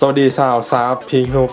สวัสดีชาวซาฟพิงฮุก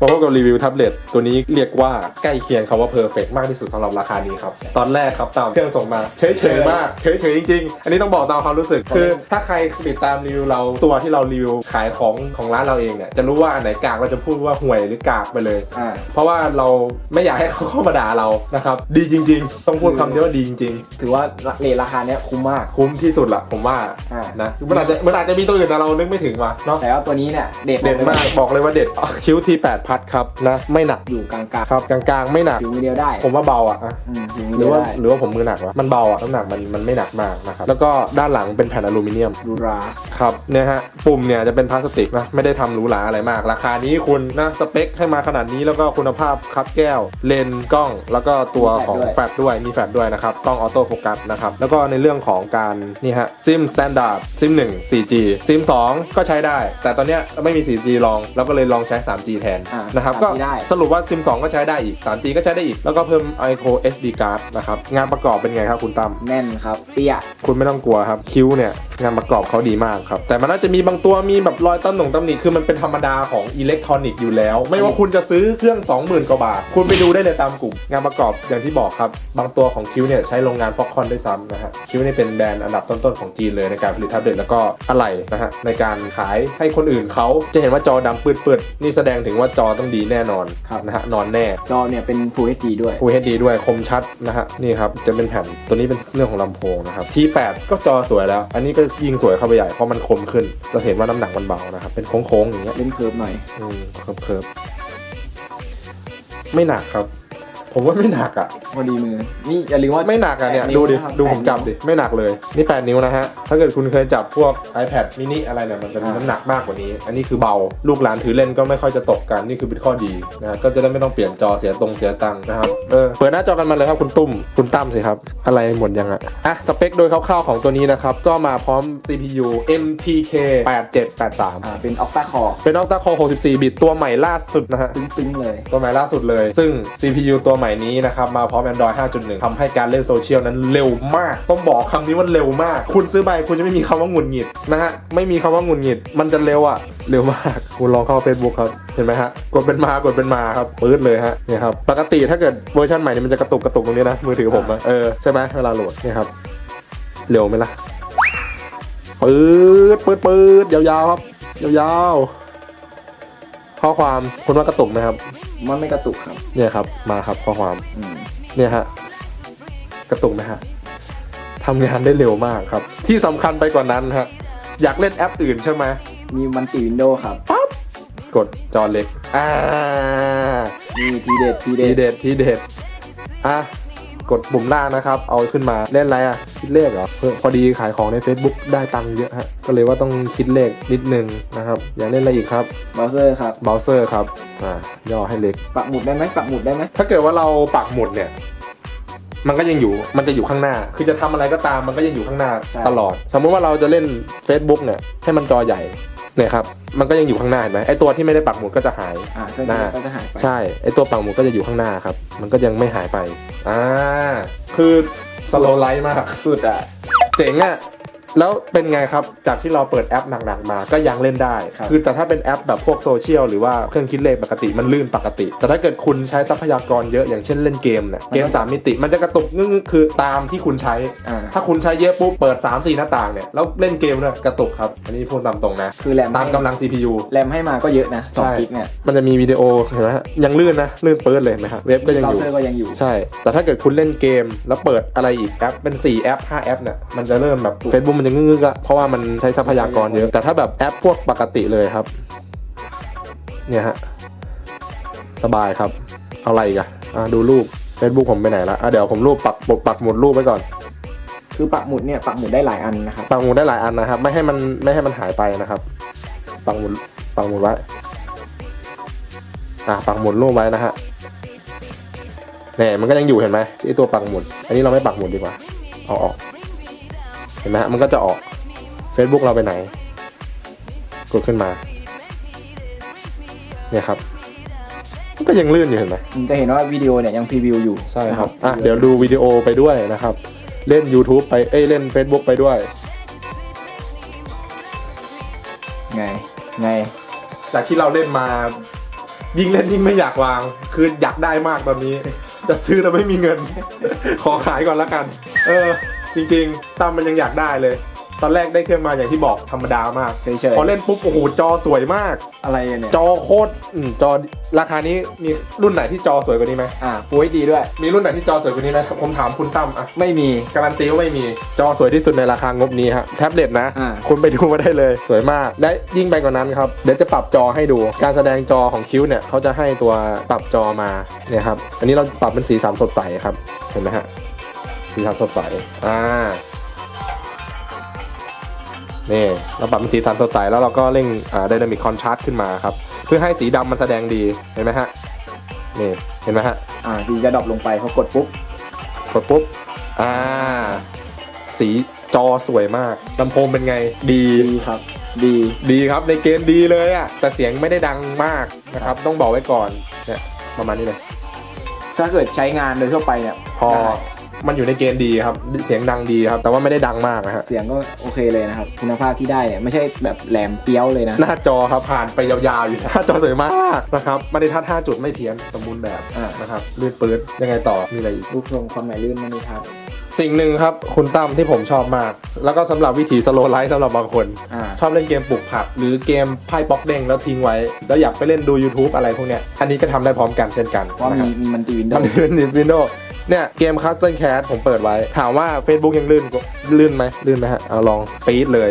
มาพบกับรีวิวแท็บเล็ตตัวนี้เรียกว่าใกล้เคียงคำว่าเพอร์เฟกมากที่สุดสำหรับราคานี้ครับ ตอนแรกครับตามเครื่องส่งมา เฉยเฉยๆมากเฉยเฉยๆจริง ๆ อันนี้ต้องบอกตามความรู้สึก คือ ถ้าใครติดตามรีวิวเราตัวที่เรารีวิวขายของของร้านเราเองเนี่ยจะรู้ว่าอันไหนกากเราจะพูดว่าห่วยหรือกากไปเลยอ่าเพราะว่าเราไม่อยากให้เขาเข้ามาด่าเรานะครับดีจริง ๆ ต้องพูดคำเดียวว่าดีจริง ๆ ถือว่าเรทราคาเนี้ยคุ้มมากคุ้มที่สุดละผมว่าอ่านะมันอาจจะมันอาจจะมีตัวอื่นแต่เรานึกไม่ถึงว่ะเนาะแต่ว่าตัวนี้เนี่ยเด็ดเด็ดมากบอกเลยว่าเด็ดคิ้วที8พัดครับนะไม่หนักอยู่กลางครับกลางๆ ไม่หนักๆถือมือเดียวได้ ผมว่าเบาอะอะอืมถือมือหเดีรืยอวว่าได้หรือว่าผมมือหนักวะมันเบาอะน้ำหนักมันมันไม่หนักมากนะครับแล้วก็ด้านหลังเป็นแผ่นอลูมิเนียมดูราครับเนี่ยฮะปุ่มเนี่ยจะเป็นพลาสติกนะไม่ได้ทำหรูหราอะไรมาก ราคานี้คุณนะสเปคให้มาขนาดนี้แล้วก็คุณภาพครับแก้ว เลนส์กล้อง แล้วก็ตัวของแฟลชด้วยมีแฟลชด้วยนะครับกล้องออโต้โฟกัสนะครับแล้วก็ในเรื่องของการนี่ฮะซิมสแตนดาร์ดซิม1 4G ซิม2ก็ใช้ได้ แต่ตอนเนี้ยไม่มี 4G ลองแล้วก็เลยลองใช้ 3G แทนอ่านะครับ 3G ก็ได้ สรุปว่าซิม2ก็ใช้ได้อีก 3G ก็ใช้ได้อีก แล้วก็เพิ่ม iCo SD card นะครับ งานประกอบเป็นไงครับคุณตั้ม แน่นครับ เปี้ยคุณไม่ต้องกลัวครับ คิ้วเนี่ยงานประกอบเขาดีมากครับ แต่มันน่าจะมีบางตัวมีแบบรอยตำหน่งตำหนิคือมันเป็นธรรมดาของอิเล็กทรอนิกส์อยู่แล้ว ไม่ว่าคุณจะซื้อเครื่อง 20,000 กว่าบาท คุณไปดูได้เลยตามกลุ่ม งานประกอบอย่างที่บอกครับ บางตัวของคิ้วเนี่ยใช้โรงงานฟ็อกคอนด้วยซ้ำนะฮะคิ้วนี่เป็นแบรนด์อันดับต้นๆของจีนเลยในการผลิตแท็บเล็ตแล้วก็อะไหล่นะฮะในการขายให้คนอื่นเขาจะเห็นว่าจอดำปืดๆนี่แสดงถึงว่าจอต้องดีแน่นอนครับนะฮะนอนแน่จอเนี่ยเป็น Full HD ด้วย Full HD ด้วยคมชัดนะฮะนี่ครับจะเป็นแผ่นตัวนี้เป็นเรื่องของลำโพงนะครับที่8ก็จอสวยแล้ว อันนี้ก็ยิ่งสวยเข้าไปใหญ่เพราะมันคมขึ้น จะเห็นว่าน้ำหนักมันเบานะครับเป็นโค้งๆอย่างเงี้ยเล่นเคิร์ฟหน่อยอืมเคิร์ฟๆไม่หนักครับ ผมว่าไม่หนักอะ พอดีมือ นี่อย่าลืมว่า ไม่หนักอะเนี่ย แปดนิ้ดูวดิ นะครับดูผมแปดจับดิ ไม่หนักเลย นี่ 8 นิ้วนะฮะ ถ้าเกิดคุณเคยจับพวก iPad mini อะไรเนี่ย มันจะมีอ่า น้ำหนักมากกว่านี้ อันนี้คือเบา ลูกหลานถือเล่นก็ไม่ค่อยจะตกกัน นี่คือเป็นข้อดีนะฮะก็จะได้ไม่ต้องเปลี่ยนจอเสียตรงเสียตังค์นะครับ เออ เปิดหน้าจอกันมาเลยครับคุณตุ้ม คุณตั้มสิครับ อะไรหมดยังอะ อะ สเปคโดยคร่าวๆของตัวนี้นะครับ ก็มาพร้อม CPU MTK 8783 อ่าเป็น Octa Core เป็น Octa Core 64 บิต ตัวใหม่ล่าสุดนะฮะ ตึ้งๆเลย ตัวใหม่ล่าสุดเลย ซึ่ง CPU ตัวใหม่นี้นะครับมาพร้อม Android 5.1ทำให้การเล่นโซเชียลนั้นเร็วมาก ต้องบอกคำนี้ว่าเร็วมาก คุณซื้อไปคุณจะไม่มีคำว่าหงุดหงิดนะฮะ ไม่มีคำว่าหงุดหงิด มันจะเร็วอะเร็วมาก คุณลองเข้า Facebook ครับ เห็นไหมฮะ กดเป็นมากดเป็นมาครับปื๊ดเลยฮะเนี่ยครับ ปกติถ้าเกิดเวอร์ชันใหม่นี่มันจะกระตุกกระตุกตรงนี้นะ มือถือผมอะเออใช่ไหมเวลาโหลดเนี่ยครับ เร็วไหมล่ะปื๊ดปื๊ดปื๊ดยาวๆครับ ยาวๆข้อความคุณว่ากระตุกไหมครับ มันไม่กระตุกครับ เนี่ยครับ มาครับข้อความอืมเนี่ยฮะกระตุกไหมฮะทำงานได้เร็วมากครับ ที่สำคัญไปกว่านั้นฮะอยากเล่นแอปอื่นใช่ไหมมีมันติวินโดว์ครับ กดจอเล็กอ่านี่ทีเด็ดทีทีเด็ดเด็ดทีเด็ดอะ กดปุ่มล่างนะครับ เอาขึ้นมาเล่นอะไรอะ คิดเลขเหรอเออพอดีขายของใน Facebook ได้ตังค์เยอะฮะ ก็เลยว่าต้องคิดเลขนิดนึงนะครับ อยากเล่นอะไรอีกครับเบราว์เซอร์ครับเบราว์เซอร์ครับ อ่า ย่อให้เล็ก ปักหมุดได้ไหมปักหมุดได้ไหมถ้าเกิดว่าเราปักหมุดเนี่ยมันก็ยังอยู่ มันจะอยู่ข้างหน้า คือจะทำอะไรก็ตาม มันก็ยังอยู่ข้างหน้าตลอด สมมุติว่าเราจะเล่น Facebook เนี่ย ให้มันจอใหญ่ เนี่ยครับมันก็ยังอยู่ข้างหน้าเห็นไหมไอตัวที่ไม่ได้ปักหมุดก็จะหายอ่าก็หน้าจะก็จะหายไปใช่ไอตัวปักหมุดก็จะอยู่ข้างหน้าครับ มันก็ยังไม่หายไปอ่าคือสโลไลท์มากสุดอะเจ๋งอะ แล้วเป็นไงครับ จากที่เราเปิดแอปหนักๆมา ก็ยังเล่นได้ครับคือแต่ถ้าเป็นแอปแบบพวกโซเชียลหรือว่าเครื่องคิดเลขปกติมันลื่นปกติ แต่ถ้าเกิดคุณใช้ทรัพยากรเยอะอย่างเช่นเล่นเกมเนี่ยเกม 3 มิติ มันจะกระตุกงึกๆคือตามที่คุณใช้อ่าถ้าคุณใช้เยอะปุ๊บเปิด 3 4 หน้าต่างเนี่ยแล้วเล่นเกมด้วยกระตุกครับ อันนี้พูดตามตรงนะ คือแรมตามกำลัง CPU แรมให้มาก็เยอะนะสองใช่กิกเนี่ย มันจะมีวิดีโอเห็นไหมฮะยังลื่นนะลื่นเปิดเลยเห็นไหมฮะเว็บก็ยังเบราอว์ยู่เซอร์ก็ยังอยู่ ใช่ แต่ถ้าเกิดคุณเล่นเกม แล้วเปิดอะไรอีกแอปเป็น 4 แอป 5 แอปเนี่ยมันจะเริ่มแบบ Facebook มันจะงึกๆละเพราะว่ามันใช้ทรัพยากรเยอะ แต่ถ้าแบบแอปพวกปกติเลยครับ เนี่ยฮะ สบายครับ เอาอะไรอีกอะอะดูรูป Facebook ผมไปไหนละอะเดี๋ยวผมรูปปักปักปักหมุดรูปไว้ก่อน คือปักหมุดเนี่ยปักหมุดได้หลายอันนะครับ ปักหมุดได้หลายอันนะครับ ไม่ให้มันไม่ให้มันหายไปนะครับ ปักหมุดปักหมุดไว้ อะปักหมุดรูปไว้นะฮะเนี่ยมันก็ยังอยู่เห็นไหมที่ตัวปักหมุด อันนี้เราไม่ปักหมุดดีกว่า เอาออก เห็นไหมฮะมันก็จะออก Facebook เราไปไหน กดขึ้นมา เนี่ยครับ มันก็ยังลื่นอยู่เห็นไหมผมจะเห็นว่าวิดีโอเนี่ยยังพรีวิวอยู่ใช่ครับนะอะเดี๋ยวดูวิดีโอไปด้วยนะครับ เล่น YouTube ไปเอ้ยเล่น Facebook ไปด้วย ไงไงจากที่เราเล่นมา ยิ่งเล่นยิ่งไม่อยากวาง คืออยากได้มากตอนนี้ จะซื้อแต่ไม่มีเงิน ขอขายก่อนละกัน เออ จริงๆตั้มมันยังอยากได้เลย ตอนแรกได้เครื่องมาอย่างที่บอกธรรมดามากเฉยพอเล่นปุ๊บโอ้โหจอสวยมากๆอะไรเนี่ย จอโคตรอืมจอราคานี้มีรุ่นไหนที่จอสวยกว่านี้ไหมอ่าฟูดีด้วย มีรุ่นไหนที่จอสวยกว่านี้ไหมผมถามคุณตั้มอะไม่มี การันตีว่าไม่มีจอสวยที่สุดในราคางบนี้ฮะแท็บเล็ตนะ อ่า คุณไปดูมาได้เลยสวยมาก และยิ่งไปกว่านั้นครับ เดี๋ยวจะปรับจอให้ดู การแสดงจอของคิ้วเนี่ยเขาจะให้ตัวปรับจอมาเนี่ยครับ อันนี้เราปรับเป็นสีสันสดใสครับ เห็นไหมฮะ สีสันสดใส อ่านี่เราปรับเป็นสีสันสดใสแล้วเราก็เร่งอ่าไดนามิกคอนทราสต์ขึ้นมาครับ เพื่อให้สีดำมันแสดงดี เห็นไหมฮะ นี่ เห็นไหมฮะ อ่าสีจะดรอปลงไปพอกดปุ๊บ กดปุ๊บ อ่า สีจอสวยมากลำโพงเป็นไงดีดีครับ ดี ดีครับ ในเกมดีเลยอะแต่เสียงไม่ได้ดังมากนะครับ ต้องบอกไว้ก่อน เนี่ย ประมาณนี้เลย ถ้าเกิดใช้งานโดยทั่วไปเนี่ย พอ มันอยู่ในเกณฑ์ดีครับ เสียงดังดีครับ แต่ว่าไม่ได้ดังมากนะฮะ เสียงก็โอเคเลยนะครับ คุณภาพที่ได้เนี่ยไม่ใช่แบบแหลมเปี้ยวเลยนะ หน้าจอครับผ่านไปยาวๆอยู่หน้าจอสวยมากนะครับมาตรฐาน5จุดไม่เพี้ยนสมบูรณ์แบบอ่านนะครับลื่นปื๊ดยังไงต่อมีอะไรอีก รูปทรงความหมายลื่นไม่มีทับสิ่งหนึ่งครับคุณตั้มที่ผมชอบมาก แล้วก็สำหรับวิถีสโลไลท์สำหรับบางคน อ่า ชอบเล่นเกมปลูกผัก หรือเกมไพ่บล็อกเด้งแล้วทิ้งไว้ แล้วอยากไปเล่นดู YouTube อะไรพวกเนี้ยอันนี้ก็ทำได้พร้อมกันเช่นกันเพราะนะคมีรับมีมันติวินโดมันว์ลื่นนิวินโด เนี่ยเกม Custom Cat ผมเปิดไว้ ถามว่า Facebook ยังลื่นกว่าลื่นไหมลื่นไหมฮะเอาลองปี๊ดเลย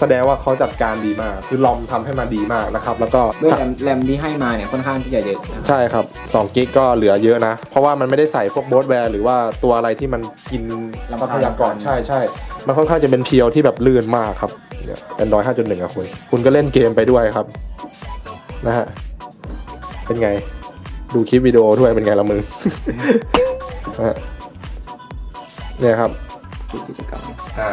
แสดงว่าเขาจัดการดีมาก คือลอมทำให้มาดีมากนะครับ แล้วก็ด้วยแรมแรมที่ให้มาเนี่ยค่อนข้างที่จะเยอะนะครับใช่ครับ2กิกก็เหลือเยอะนะ เพราะว่ามันไม่ได้ใส่พวกโบสแวร์หรือว่าตัวอะไรที่มันกินทรัพยากรใช่ใช่ มันค่อนข้างจะเป็นเพียวที่แบบลื่นมากครับเนี่ย Android 5.1อะคุณ คุณก็เล่นเกมไปด้วยครับ นะฮะ เป็นไง ดูคลิปวิดีโอด้วยเป็นไงละมึง นะฮะเนี่ยครับปิดกิจกรรมอ่า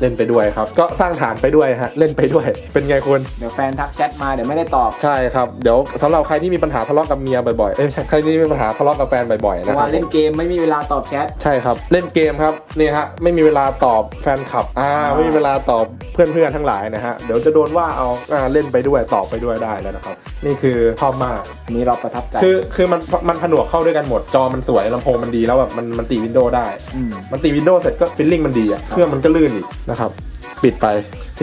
เล่นไปด้วยครับ ก็สร้างฐานไปด้วยฮะเล่นไปด้วย เป็นไงคุณเดี๋ยวแฟนทักแชทมาเดี๋ยวไม่ได้ตอบใช่ครับเดี๋ยวสำหรับใครที่มีปัญหาทะเลาะกับเมียบ่อยๆเอ้ยใครที่มีปัญหาทะเลาะกับแฟนบ่อยๆเพนะราะครัว่าบเล่นเกมไม่มีเวลาตอบแชทใช่ครับ เล่นเกมครับนี่ฮะไม่มีเวลาตอบแฟนคลับอ่าอ่าไม่มีเวลาตอบเพื่อนๆทั้งหลายนะฮะเดี๋ยวจะโดนว่าเอาอ่าเล่นไปด้วยตอบไปด้วยได้แล้วนะครับ นี่คือชอบมาก อันนี้เราประทับใจ คือคือมันมันผนวกเข้าด้วยกันหมดจอมันสวยลำโพงมันดีแล้วแบบมันมันตีวินโดว์ได้มมันตีวินโดว์เสร็จก็ฟิลลิ่งมันดีอะเครื่องมันก็ลื่นอีกนะครับ ปิดไป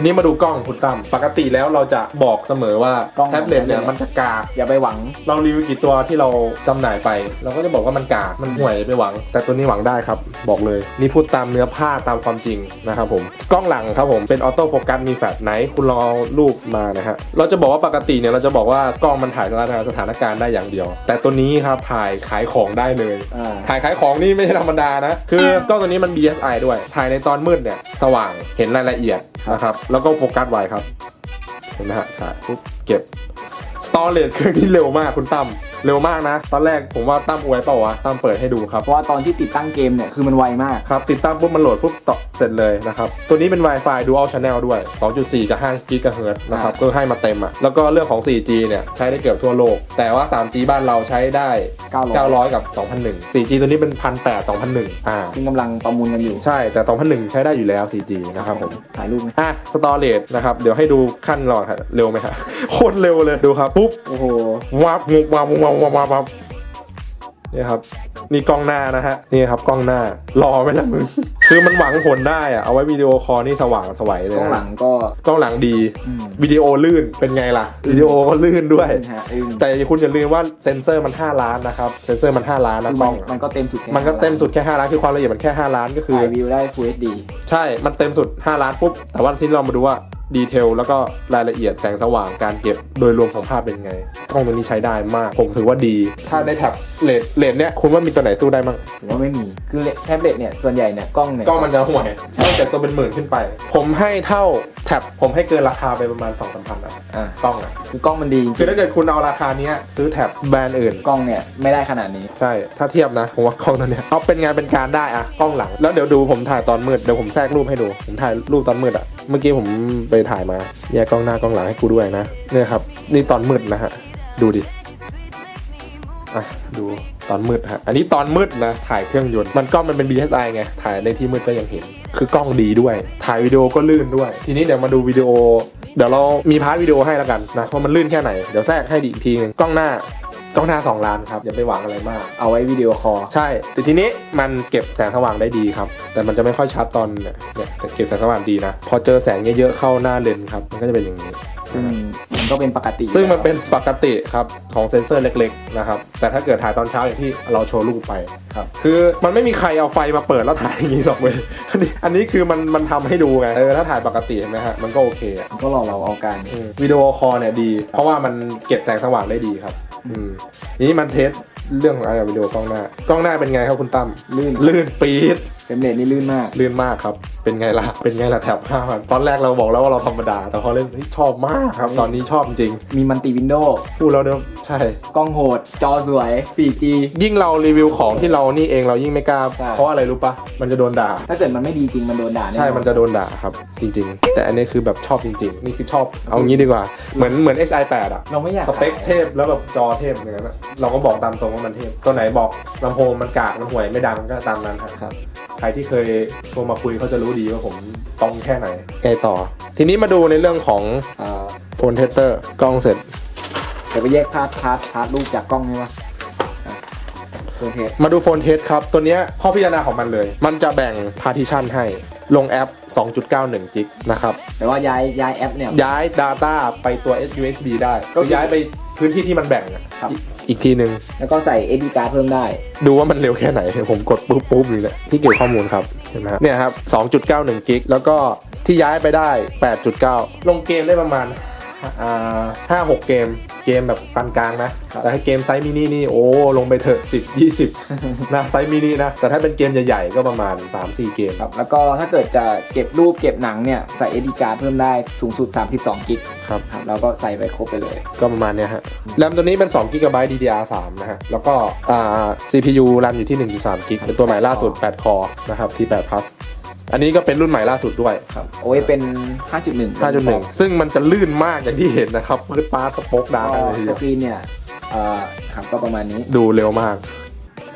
ทีนี้มาดูกล้องคุณตั้มปกติแล้วเราจะบอกเสมอว่ากล้องแท็บเล็ตเนี่ยมันจะกากอย่าไปหวัง เรารีวิวกี่ตัวที่เราจำหน่ายไป เราก็จะบอกว่ามันกากมันห่วยไปหวัง แต่ตัวนี้หวังได้ครับ บอกเลย นี่พูดตามเนื้อผ้าตามความจริงนะครับผม กล้องหลังครับผมเป็นออโต้โฟกัสมีแฟลชไหนคุณลองเอารูปมานะฮะเราจะบอกว่าปกติเนี่ยเราจะบอกว่ากล้องมันถ่ายสถานสถานการณ์ได้อย่างเดียว แต่ตัวนี้ครับถ่ายขายของได้เลย อ่า ถ่ายขายของนี่ไม่ใช่ธรรมดานะ คือกล้องตัวนี้มัน DSI ด้วย ถ่ายในตอนมืดเนี่ย สว่างเห็นรายละเอียดนะครับแล้วก็โฟกัสไวครับ เห็นไหมฮะถ่ายปุ๊บเก็บสตอเรจเครื่องนี้เร็วมากคุณตั้ม เร็วมากนะ ตอนแรกผมว่าตั้มอวยเปล่าวะตั้มเปิดให้ดูครับ เพราะว่าตอนที่ติดตั้งเกมเนี่ยคือมันไวมาก ครับ ติดตั้งปุ๊บมันโหลดปุ๊บต่อเสร็จเลยนะครับ ตัวนี้เป็น Wi-Fi Dual Channel ด้วย 2.4 กับ5 GHz นะครับ ก็ให้มาเต็มอะ แล้วก็เรื่องของ 4G เนี่ยใช้ได้เกือบทั่วโลก แต่ว่า 3G บ้านเราใช้ได้900 900 กับ 2001 4G ตัวนี้เป็น 1,800 2001 อ่าซึ่งกำลังประมูลกันอยู่ ใช่ แต่ 2001 ใช้ได้อยู่แล้ว 4G นะครับผม ถ่ายรูปไหมอะสตอเรจนะครับ เดี๋ยวให้ดูขั้นหลอดครับเร็วไหมฮะโคตรเร็วเลย ดูครับ ปุ๊บ โอ้โห วับงุบวับวับวับวับวับนี่ครับนี่กล้องหน้านะฮะนี่ครับกล้องหน้ารอไหมล่ะมึงคือมันหวังผลได้อะเอาไว้วิดีโอคอลนี่สว่างสวัยเลยกล้องหลังก็กล้องหลังดีอืมวิดีโอลื่นเป็นไงล่ะวิดีโอก็ลื่นด้วยฮะอึ้งแต่คุณอย่าลืมว่าเซนเซอร์มัน 5 ล้านนะครับเซนเซอร์มัน 5 ล้านนะกล้มัอนงมันก็เต็มสุดมันก็เต็มสุดแค่ 5 ล้านคือความละเอียดมันแค่ 5 ล้านก็คือ ถ่ายวิวได้ Full HD ใช่ มันเต็มสุด 5 ล้านปุ๊บ แต่ว่าที่เรามาดูว่า ดีเทลแล้วก็รายละเอียดแสงสว่างการเก็บโดยรวมของภาพเป็นไงกล้องตัวนี้ใช้ได้มาก ผมถือว่าดี ถ้าในแท็บเลดเลดเนี้ยคุณว่ามีตัวไหนสู้ได้มั้งหรือว่าไม่มี คือแท็บเล็ตเนี่ย ส่วนใหญ่เนี่ย กล้องเนี่ย กล้องมันจะห่วยตั้งแต่ตัวเป็นหมื่นขึ้นไป ผมให้เท่าแท็บผมให้เกินราคาไปประมาณ2 3 0 0 0อะอะกล้องอะคือกล้องมันดีจคือริงถ้าเกิดคุณเอาราคาเนี้ยซื้อแท็บแบรนด์อื่นๆกล้องเนี่ยไม่ได้ขนาดนี้ ใช่ ถ้าเทียบนะผมว่ากล้องตัวเนี้ยเอาเป็นงานเป็นการได้อะกล้องหลัง แล้วเดี๋ยวดูผมถ่ายตอนมืดเดี๋ยวผมแทรกรูปให้ดูผมถ่ายรูปตอนมืดอะเมื่อกี้ผมไปถ่ายมาแยกกล้องหน้ากล้องหลังให้กูด้วยนะเนี่ยครับ นี่ตอนมืดนะฮะดูดิอะดูตอนมืดฮะอันนี้ตอนมืดนะถ่ายเครื่องยนต์มันกล้องมันเป็น DSi ไงถ่ายในที่มืดก็ยังเห็น คือกล้องดีด้วย ถ่ายวิดีโอก็ลื่นด้วย ทีนี้เดี๋ยวมาดูวิดีโอ เดี๋ยวเรามีพาร์ทวิดีโอให้แล้วกันนะว่ามันลื่นแค่ไหนเดี๋ยวแทรกให้ดีอีกทีนึงกล้องหน้า กล้องหน้า 2 ล้านครับ อย่าไปหวังอะไรมาก เอาไว้วิดีโอคอลใช่ แต่ทีนี้มันเก็บแสงสว่างได้ดีครับ แต่มันจะไม่ค่อยชัดตอนเนี่ยเนี่ยแต่เก็บแสงสว่างดีนะ พอเจอแสงเยอะๆเข้าหน้าเลนส์ครับ มันก็จะเป็นอย่างนี้ ซึ่งมันก็เป็นปกติ ซึ่งมันเป็นปกติครับ ของเซนเซอร์เล็กๆนะครับ แต่ถ้าเกิดถ่ายตอนเช้าอย่างที่เราโชว์รูปไปครับ คือมันไม่มีใครเอาไฟมาเปิดแล้วถ่ายอย่างนี้หรอกเว้ย อันนี้อันนี้คือมันมันทำให้ดูไง เออถ้าถ่ายปกติเห็นไหมฮะ มันก็โอเคอะมันก็หล่อเราเอาการอืมวิดีโอคอลเนี่ยดี เพราะว่ามันเก็บแสงสว่างได้ดีครับ อืมนี้มันเทสเรื่องของการวิดีโอกล้องหน้า กล้องหน้าเป็นไงครับคุณตั้มลื่นลื่นปี๊ด เฟรมเรทนี่ลื่นมาก ลื่นมากครับ เป็นไงล่ะ เป็นไงล่ะแถบห้าพันตอนแรกเราบอกแล้วว่าเราธรรมดา แต่พอเล่นเฮ้ยชอบมากครับ ตอนนี้ชอบจริง มีมันติวินโดว์พูดแล้วเนี่ยใช่ กล้องโหด จอสวย 4G ยิ่งเรารีวิวของที่เรานี่เองเรายิ่งไม่กล้า ใช่ เพราะอะไรรู้ปะมันจะโดนด่า ถ้าเกิดมันไม่ดีจริงมันโดนด่าแน่ใช่ มันจะโดนด่าครับ จริง ๆ แต่อันนี้คือแบบชอบจริง ๆ นี่คือชอบ เอางี้ดีกว่า เหมือนเหมือน XI8 อะเราไม่อยากสเปคเทพแล้วแบบจอเทพอย่างนั้นอะเราก็บอกตามตรงว่ามันเทพ ตัวไหนบอกลำโพงมันกากมันห่วยไม่ดังก็ตามนั้นครับครับใครที่เคยโทรมาคุยเขาจะรู้ดีว่าผมตรงแค่ไหนไงต่อ ทีนี้มาดูในเรื่องของอ่าโฟนเทสเตอร์กล้องเสร็จเดี๋ยวไปแยกพาร์ทพาร์ทพาร์ทรูปจากกล้องนี่วะอะตัวเทสมาดูโฟนเทสครับ ตัวเนี้ยข้อพิจารณาของมันเลย มันจะแบ่ง partition ให้ลงแอป 2.91 จิกนะครับ แต่ว่าย้ายย้ายแอปเนี่ย ย้าย Data ไปตัว USB ได้ก็ก็คือย้ายไปพื้นที่ที่มันแบ่งอะครับ อีกอีกทีหนึ่งแล้วก็ใส่ SD card เพิ่มได้ ดูว่ามันเร็วแค่ไหน ผมกดปุ๊บปุ๊บเลยเนี่ยที่เก็บข้อมูลครับเห็นไหมครับเนี่ยครับ2.91กิกแล้วก็ที่ย้ายไปได้ 8.9 ลงเกมได้ประมาณอ่า ห้าหกเกมเกมแบบปานกลางนะครับแต่ถ้าเกมไซส์มินินี่โอ้ลงไปเถอะ10 20นะไซส์มินินะ แต่ถ้าเป็นเกมใหญ่ๆ ก็ประมาณ 3-4 เกมครับ แล้วก็ถ้าเกิดจะเก็บรูปเก็บหนังเนี่ยใส่ SD card เพิ่มได้สูงสุด 32 กิกครับครับแล้วก็ใส่ไปครบไปเลย ก็ประมาณเนี้ยฮะแรมตัวนี้เป็น2 g b DDR3 นะฮะ แล้วก็อ่า CPU รันอยู่ที่1.3 g เป็นตัวใหม่ล่าสุด 8 คอนะครับที่8 plus อันนี้ก็เป็นรุ่นใหม่ล่าสุดด้วยครับโอ้ยเป็น 5.1 5.1 ซึ่งมันจะลื่นมากอย่างที่เห็นนะครับพื้นป้าสป็อกดาก็กันเลยทีสเดียวกรีนเนี่ยเอ่อครับก็ประมาณนี้ ดูเร็วมาก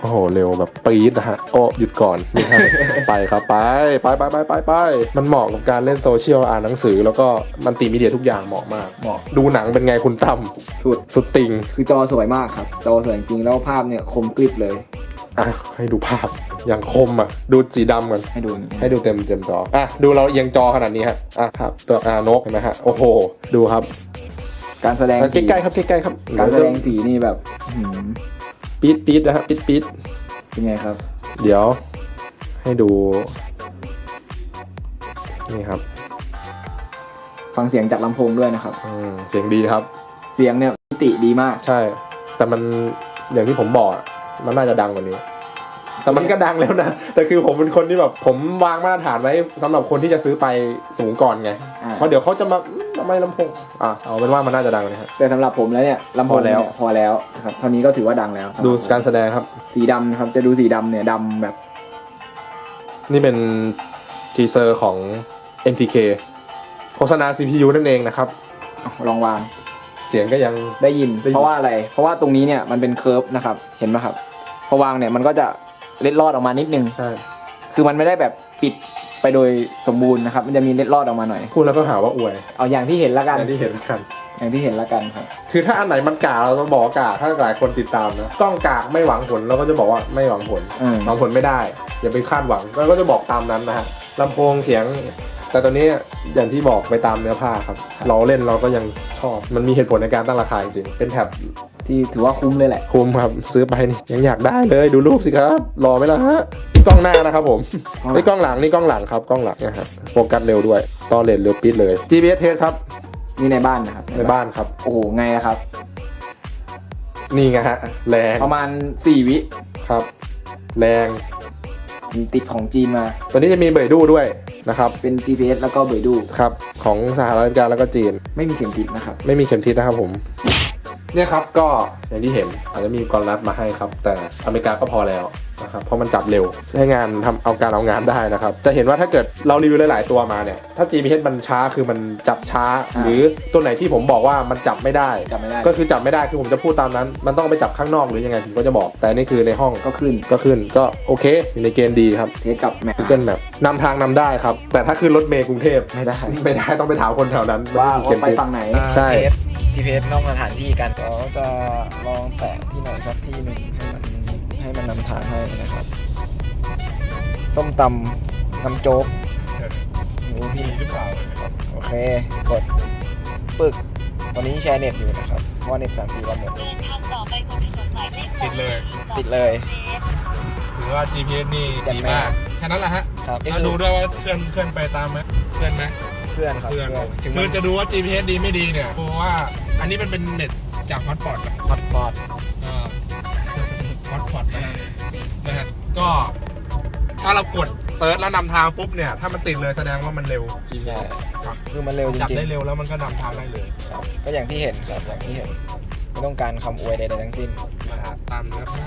โอ้โห เร็วแบบปี๊ดนะฮะ โอ้ หยุดก่อนนี่ครับไปครับไปไปไปไปไปไปมันเหมาะกับการเล่นโซเชียลอ่านหนังสือ แล้วก็มันติมีเดียทุกอย่างเหมาะมาก เหมาะ ดูหนังเป็นไงคุณตั้มสุด สุดติงคือจอสวยมากครับ จอสวยจริงๆแล้วภาพเนี่ยคมกริบเลย อะให้ดูภาพ อย่างคมอะ ดูสีดำกันให้ดูอย่างนี้ให้ดูเต็มเต็มจออะดูเราเอียงจอขนาดนี้ฮะอะครับตัวอ่านกเห็นไหมฮะโอ้โห ดูครับการแสดงอะสีใกล้ๆครับใกล้ๆครับ การแสดงสีนี่แบบอื้อหือปี๊ดปี๊ดนะฮะปี๊ดปี๊ดเป็นไงครับ เดี๋ยว ให้ดู นี่ครับ ฟังเสียงจากลำโพงด้วยนะครับอืมเสียงดีครับ เสียงเนี่ยมิติดีมาก ใช่ แต่มันอย่างที่ผมบอกอะมันน่าจะดังกว่านี้ แต่มันก็ดังแล้วนะ แต่คือผมเป็นคนที่แบบผมวางมาตรฐานไว้สำหรับคนที่จะซื้อไปสูงก่อนไง อ่า เพราะเดี๋ยวเขาจะมาอืมทำไมลำโพงอะเอาเป็นว่ามันน่าจะดังนะฮะ แต่สำหรับผมแล้วเนี่ยลำโพงพอแล้ว เนี่ยพอแล้วนะครับเท่านี้ก็ถือว่าดังแล้วสำหบดูผมการแสดงครับ สีดำนะครับจะดูสีดำเนี่ยดำแบบนี่เป็นทีเซอร์ของ MTK โฆษณา CPU นั่นเองนะครับ อ้าวลองวาง เสียงก็ยัง ได้ยินได้ยิน เพราะว่าอะไร เพราะว่าตรงนี้เนี่ยมันเป็นเคิร์ฟนะครับ เห็นไหมครับ พอวางเนี่ยมันก็จะ เล็ดลอดออกมานิดนึง ใช่ คือมันไม่ได้แบบปิดไปโดยสมบูรณ์นะครับ มันจะมีเล็ดลอดออกมาหน่อย พูดแล้วก็หาว่าอวยเอาอย่างที่เห็นละกัน อย่างที่เห็นแล้วกัน อย่างที่เห็นละกันครับ คือถ้าอันไหนมันกากเราต้องบอกว่ากากถ้าหลายคนติดตามนะกล้องกากไม่หวังผลเราก็จะบอกว่าไม่หวังผลอืม หวังผลไม่ได้ อย่าไปคาดหวังเราก็จะบอกตามนั้นนะฮะลำโพงเสียง แต่ตอนนี้อย่างที่บอกไปตามเนื้อผ้าครับ เราเล่นเราก็ยังชอบมันมีเหตุผลในการตั้งราคาจริงๆเป็นแท็บ ที่ถือว่าคุ้มเลยแหละ คุ้มครับซื้อไปนี่ยังอยากได้เลยดูรูปสิครับรอไหมล่ะฮะนี่กล้องหน้านะครับผมกล้องหลังนี่กล้องหลังนี่กล้องหลังครับกล้องหลังนะครับโฟกัสเร็วด้วยต่อเลนเร็วปิดเลย GPS test ครับนี่ในบ้านนะครับในบ้านครับ โอ้โหไงนะครับ นี่ไงฮะแรงประมาณ 4 วิครับ แรงมีติดของจีนมาตัวนี้จะมีเบยดูด้วยนะครับ เป็น GPS แล้วก็เบยดูครับ ของสหรัฐอเมริกาแล้วก็จีน ไม่มีเข็มทิศนะครับ ไม่มีเข็มทิศนะครับผม เนี่ยครับก็อย่างที่เห็นอาจจะมีกรอนรัดมาให้ครับ แต่อเมริกาก็พอแล้วนะครับเพราะมันจับเร็วใช้งานทำเอาการเอางานได้นะครับ จะเห็นว่าถ้าเกิดเรารีวิวหลายๆตัวมาเนี่ย ถ้า GPS มันช้าคือมันจับช้า หรือตัวไหนที่ผมบอกว่ามันจับไม่ได้จำไม่ได้ ก็คือจับไม่ได้คือผมจะพูดตามนั้น มันต้องไปจับข้างนอกหรือยังไงผมก็จะบอก แต่นี่คือในห้องก็ขึ้นก็ขึ้นก็โอเคอยู่ในเกณฑ์ดีครับเทสกับแมป Google Map นำทางนำได้ครับ แต่ถ้าขึ้นรถเมล์กรุงเทพไม่ได้ไม่ได้ต้องไปถามคนแถวนั้นว่ามันมีว่าไปเขียนผิดฝั่งไหนใช่เทส GPS นอกสถานที่กันเดี๋ยวจะลองแตะที่ไหนสักที่หนึ่งให้มันให้มันนำทางให้นะครับ ส้มตำน้ำโจ๊กรู้ที่หรือเปล่าโอเค กดปึกตอนนี้แชร์เน็ตอยู่นะครับ เพราะว่าเน็ต 3G เราหมดเดินทางต่อไปบนถนนหมายเลขติดเลยติดเลยถือว่า GPS นี่จัดดีแม่มากแค่นั้นแหละฮะครับแล้วดูด้วยว่าเคลื่อนเคลื่อนไปตามไหมเคลื่อนไหมเพื่อนครับเคลื่อนถึงคือจะดูว่า GPS ดีไม่ดีเนี่ยเพราะว่า อันนี้มันเป็นเน็ตจากฮอตพอตฮอตพอตฮอตพอตนะนะฮะก็ถ้าเรากดเซิร์ชแล้วนำทางปุ๊บเนี่ย ถ้ามันติดเลยแสดงว่ามันเร็วใช่ GPS ครับคือมันเร็วจจับริงได้เร็วแล้วมันก็นำทางได้เลยๆครับก็อย่างที่เห็นครับอย่างที่เห็นไม่ต้องการคำอวยใดๆทั้งสิ้นนะฮะตามเนื้อผ้า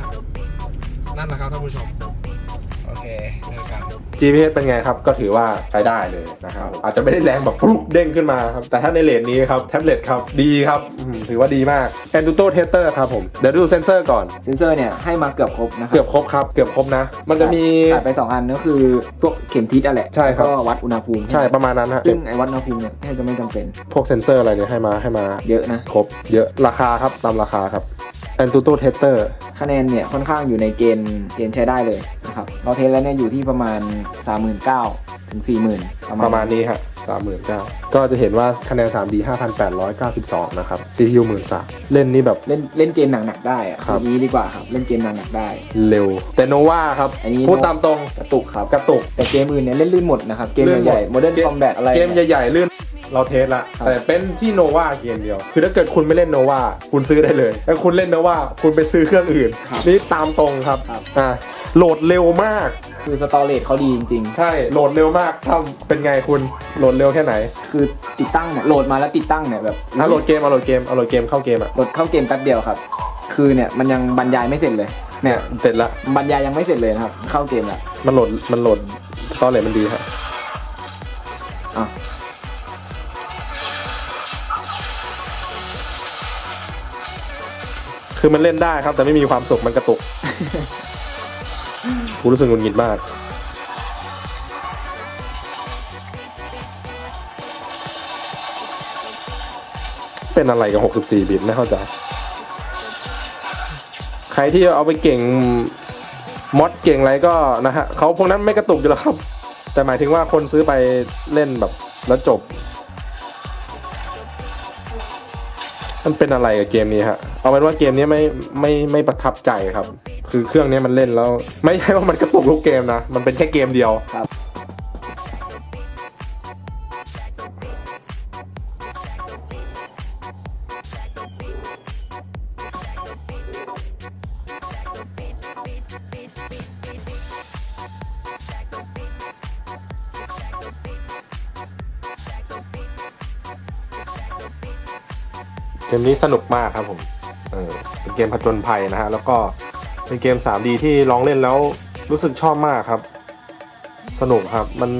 นั่นแหละครับท่านผู้ชม โอเคเดินกัน GPS เป็นไงครับก็ถือว่าใช้ได้เลยนะครับอาจจะไม่ได้แรงแบบปลุกเด้งขึ้นมาครับแต่ถ้าในเลนนี้ครับแท็บเล็ตครับดีครับอืมถือว่าดีมาก Antutu Tester ครับผมเดี๋ยวดูเซนเซอร์ก่อน เซนเซอร์เนี่ยให้มาเกือบครบนะครัเกือบครบครับเกือบครบนะ มันจะมี ขาดไป2อันก็คือพวกเข็มทิศอะแหละใช่ครับ แล้วก็วัดอุณหภูมิใช่ประมาณนั้นฮะซึ่งไอ้วัดอุณหภูมิเนี่ยแทบจะไม่จำเป็นพวกเซนเซอร์อะไรเนี่ยให้มาให้มาเยอะนะ ครบเยอะราคาครับตามราคาครับ Antutu Tester คะแนนเนี่ยค่อนข้างอยู่ในเกณฑ์เกณฑ์ใช้ได้เลยนะ ครับเราเทสแล้วเนี่ยอยู่ที่ประมาณ 39,000ถึง40,000 ประมาณนี้ฮะสามหมื่นเก้าก็จะเห็นว่าคะแนน 3D 5,892 นะครับ CPU 1 3 0 0เล่นนี่แบบ เล่นเล่นเกมหนักๆได้อะครับ อย่างนี้ดีกว่าครับเล่นเกมหนักๆได้ เร็ว แต่โนวาครับ อันนี้ พูดตามตรงกระตุกครับ กระตุก แต่เกมอื่นเนี่ยเล่นลื่นหมดนะครับ เกมลื่นหมดใหญ่ๆ Modern เกม Combat อะไรเกมเนี่ยใหญ่ ๆ ลื่น เราเทสละครับแต่เป็นที่โนวาเกมเดียว คือถ้าเกิดคุณไม่เล่นโนวาคุณซื้อได้เลยถ้าคุณเล่นโนวาคุณไปซื้อเครื่องอื่น ครับนี่ตามตรงครับครับ อ่าโหลดเร็วมาก คือสตอเรจเขาดีจริงใช่โหลดเร็วมากถ้าเป็นไงคุณโหลดเร็วแค่ไหนๆ คือติดตั้งเนี่ยโหลดมาแล้วติดตั้งเนี่ยแบบถ้าโหลดเกมเอาโหลดเกมเอาโหลดเกมเข้าเกมอะโหลดเข้าเกมแป๊บเดียวครับ คือเนี่ยมันยังบรรยายไม่เสร็จเลย เนี่ยเสร็จละบรรยายยังไม่เสร็จเลยนะครับ เข้าเกมแล้วมันโหลดมันโหลดตอนไหนมันดีครับ คือมันเล่นได้ครับ แต่ไม่มีความสุขมันกระตุก กูรู้สึกหงุดหงิดมาก เป็นอะไรกับ 64 บิตไม่เข้าใจใครที่เอาไปเก่งมอดเก่งอะไรก็นะฮะเขาพวกนั้นไม่กระตุกอยู่แล้วครับ แต่หมายถึงว่าคนซื้อไปเล่นแบบแล้วจบ มันเป็นอะไรกับเกมนี้ฮะ เอาเป็นว่าเกมนี้ไม่ไม่ไม่ประทับใจครับ คือเครื่องนี้มันเล่นแล้ว ไม่ใช่ว่ามันกระตุกลูกเกมนะ มันเป็นแค่เกมเดียวครับ นี้สนุกมากครับผมเออเป็นเกมผจญภัยนะฮะ แล้วก็เป็นเกม 3D ที่ลองเล่นแล้วรู้สึกชอบมากครับ สนุกครับ มัน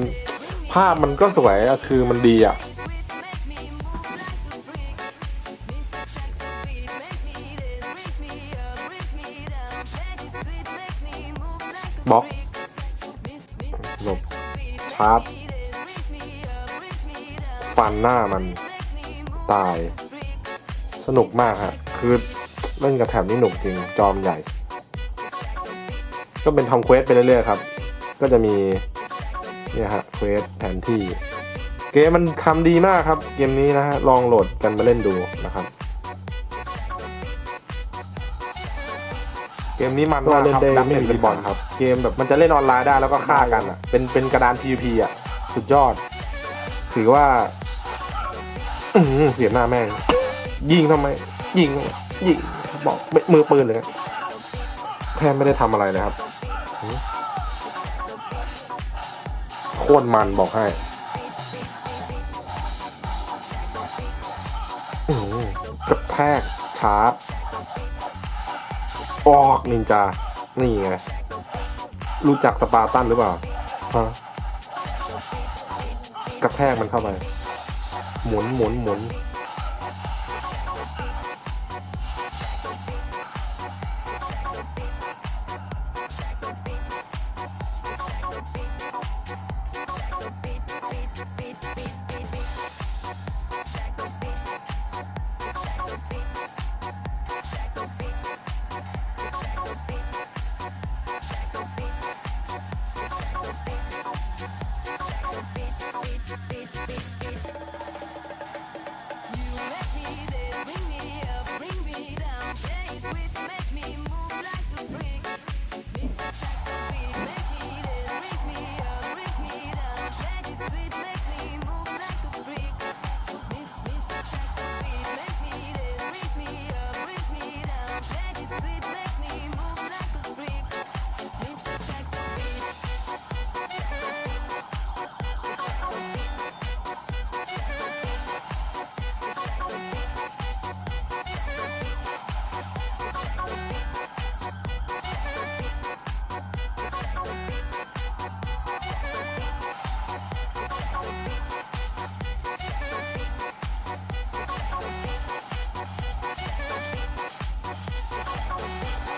ภาพมันก็สวยคือมันดีอะบล็อกหลบชาร์จฟันหน้ามันตาย สนุกมากฮะคือเล่นกับแถบนี้หนุกจริงจอมใหญ่ ก็เป็นทำเควสไปเรื่อยๆครับ ก็จะมีเนี่ยฮะเควสแผนที่ เกมมันทำดีมากครับ เกมนี้นะฮะลองโหลดกันมาเล่นดูนะครับ เกมนี้มันมากครับดับเบิลเป็นบอลครับ เกมแบบมันจะเล่นออนไลน์ได้แล้วก็ฆ่ากันอะ เป็นเป็นกระดาน PVP อะสุดยอด ถือว่าเสียหน้าแม่ง ยิงทำไม ยิงทำไมยิงบอกมือปืนเลยนะแทบไม่ได้ทำอะไรเลยครับหือโคตรมันบอกให้อื้อหือกระแทกชาร์จออกนินจา นี่ไง รู้จักสปาร์ตันหรือเปล่า ฮะ กระแทกมันเข้าไป หมุนหมุนหมุน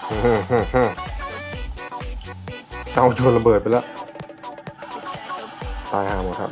เอาโยนระเบิดไปแล้ว ตายห่าหมดครับ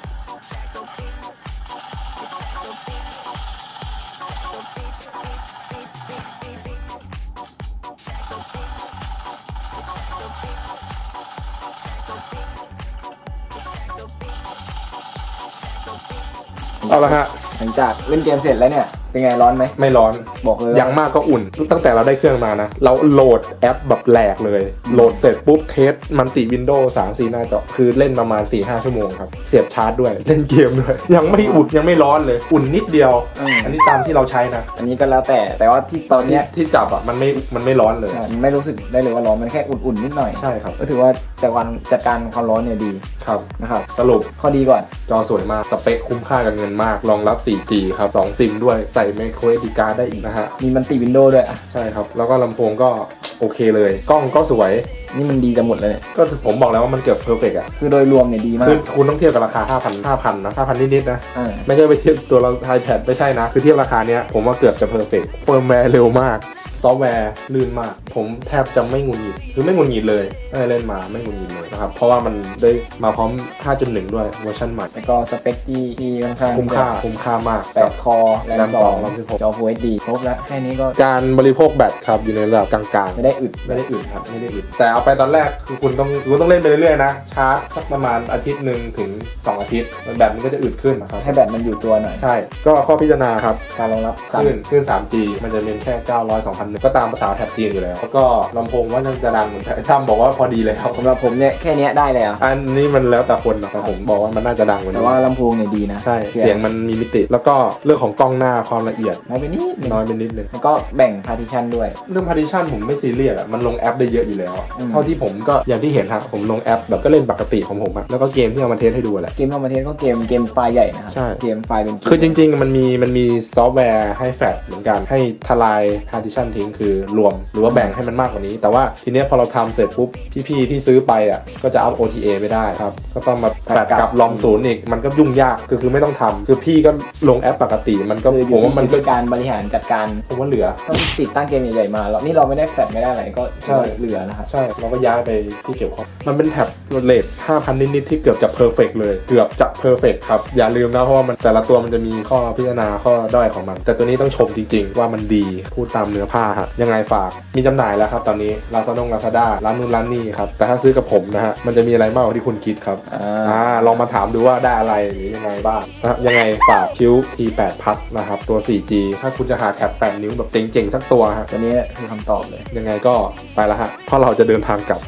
เอาละฮะ หลังจากเล่นเกมเสร็จแล้วเนี่ย เป็นไงร้อนไหมไม่ร้อนบอกเลยอย่างมากก็อุ่น ตั้งแต่เราได้เครื่องมานะ เราโหลดแอปแบบแหลกเลย โหลดเสร็จปุ๊บเทสมันติวินโดว์สามสี่หน้าจอคือเล่นประมาณ4ี่ห้าชั่วโมงครับ เสียบชาร์จด้วย เล่นเกมด้วย ยังไม่อุ่นยังไม่ร้อนเลย อุ่นนิดเดียว อืม อันนี้ตามที่เราใช้นะอันนี้ก็แล้วแต่แต่ว่าที่ตอนเนี้ยที่จับอะมันไม่มันไม่ร้อนเลย ใช่มันไม่รู้สึกได้เลยว่าร้อนมันแค่อุ่นๆนิดหน่อยใช่ครับก็ถือว่าจัดการจัดการความร้อนเนี่ยดีครับ นะครับสรุปข้อดีก่อน จอสวยมาก สเปคคุ้มค่ากับเงินมาก รองรับ 4G ครับ2ซิมด้วย ใส่ไมโครเอดีการ์ดได้อีกนะฮะ มีมันติวินโดว์ด้วยอะใช่ครับ แล้วก็ลำโพงก็โอเคเลย กล้องก็สวย นี่มันดีกันหมดเลยเนี่ยก็ผมบอกแล้วว่ามันเกือบเพอร์เฟกต์อะคือโดยรวมเนี่ยดีมาคืกอคุณต้องเทียบกับราคา 5,000 5,000นะ5,000นิดๆนะ อ่า ไม่ใช่ไปเทียบตัวเราไทแพดไม่ใช่นะ คือเทียบราคาเนี้ยผมว่าเกือบจะเพอร์เฟกต์เฟิร์มแวร์เร็วมาก ซอฟต์แวร์ลื่นมาก ผมแทบจะไม่หงุนหงิดคือไม่หงุนหงิดเลยตั้งแต่เล่นมาไม่หงุนหงิดเลยนะครับ เพราะว่ามันได้มาพร้อม 5.1 ด้วยเวอร์ชันใหม่ แล้วก็สเปคที่ที่ค่อนข้างคุ้มค่าคุ้มค่ามากแปกับดคอแรแรมมสสอองงแรมสิบหกจอ Full HD ครบแล้วแค่นี้ก็การบริโภคแบตครับอยู่ในระดับกลางๆ ไม่ได้อึดไม่ได้อึดครับไม่ได้อึดแต่เอาไปตอนแรกคือคุณต้องคุณต้องเล่นไปเรื่อยๆนะชาร์จสักประมาณอาทิตย์หนึ่งถึง 2 อาทิตย์แบตมันก็จะอึดขึ้นนะครับให้แบตมันอยู่ตัวหน่อยใช่ ก็ข้อพิจารณาครับการรองรับคลื่นคลื่น 3G มันจะเป็นแค่900 2,000ก็ตามภาษาแถบจีนอยู่แล้วแล้วก็ลำโพงว่าจะดังเหมือนไททัมบอกว่าพอดีแล้วสำหรับผมเนี่ยแค่เนี้ยได้แล้วอันนี้มันแล้วแต่คนนะครับผมบอกว่ามันน่าจะดังกว่าแต่นี้ว่าลำโพงเนี่ยดีนะใช่เสียงมันมีมิติ แล้วก็เรื่องของกล้องหน้าความละเอียดน้อยไปนิดนึงน้อยไปนิดนึงแล้วก็แบ่งพาร์ติชันด้วย เรื่อง partition ผมไม่ซีเรียสอะมันลงแอปได้เยอะอยู่แล้วอืมเท่าที่ผมก็อย่างที่เห็นครับผมลงแอปแบบก็เล่นปกติของผมอะแล้วก็เกมที่เอามาเทสให้ดูแหละเกมเข้ามาเทสก็เกมเกมไฟล์ใหญ่นะครับใช่เกมไฟล์เป็นคือจริง ๆ มันมีมันมีซอฟต์แวร์ให้แฟลชเหมือนกันให้ทลาย partition ทิ้งคือรวมหรือว่าแบ่งให้มันมากกว่านี้ แต่ว่าทีเนี้ยพอเราทำเสร็จปุ๊บพี่ๆที่ซื้อไปอะก็จะเอา OTA ไม่ได้ครับ ก็ต้องมาแฟลชกับลอมศูนย์อีกมันก็ยุ่งยากคือคือไม่ต้องทำคือพี่ก็ลงแอปปกติ มันก็คืออผยู่มที่ว่ามันก็ที่การบริหารจัดการผมว่าเหลือ ต้องติดตั้งเกมใหญ่ๆมาแล้วนี่เราไม่ได้แฟลชไม่ได้อะไรก็ใช่ เหลือนะครับ ใช่เราก็ย้ายไปที่เกี่ยวข้องมันเป็นแท็บเลท5,000 นิดๆที่เกือบจะเพอร์เฟกเลย เกือบจะเพอร์เฟกครับ อย่าลืมนะเพราะว่ามันแต่ละตัวมันจะมีข้อพิจารณาข้อด้อยของมัน แต่ตัวนี้ต้องชมจริงๆ ว่ามันดีพูดตามเนื้อผ้าฮะยังไงฝากมีจำหน่ายแล้วครับตอนนี้ลาซาดงลาซาด้าร้านนู้นร้านนี้ครับแต่ถ้าซื้อกับผมนะฮะมันจะมีอะไรมากกว่าที่คุณคิดครับอ่อ่าาลองมาถามดูว่าได้อะไรหรือยังไงบ้างนะครับยังไงฝากคิ้ว T8 Plus นะครับตัว 4G ถ้าคุณจะหาแท็บ8นิ้วแบบเจ๋งๆสักตัวฮะตัวนี้คือคำตอบเลย ยังไงก็ไปแล้วฮะเพราะเราจะเดินทางกลับ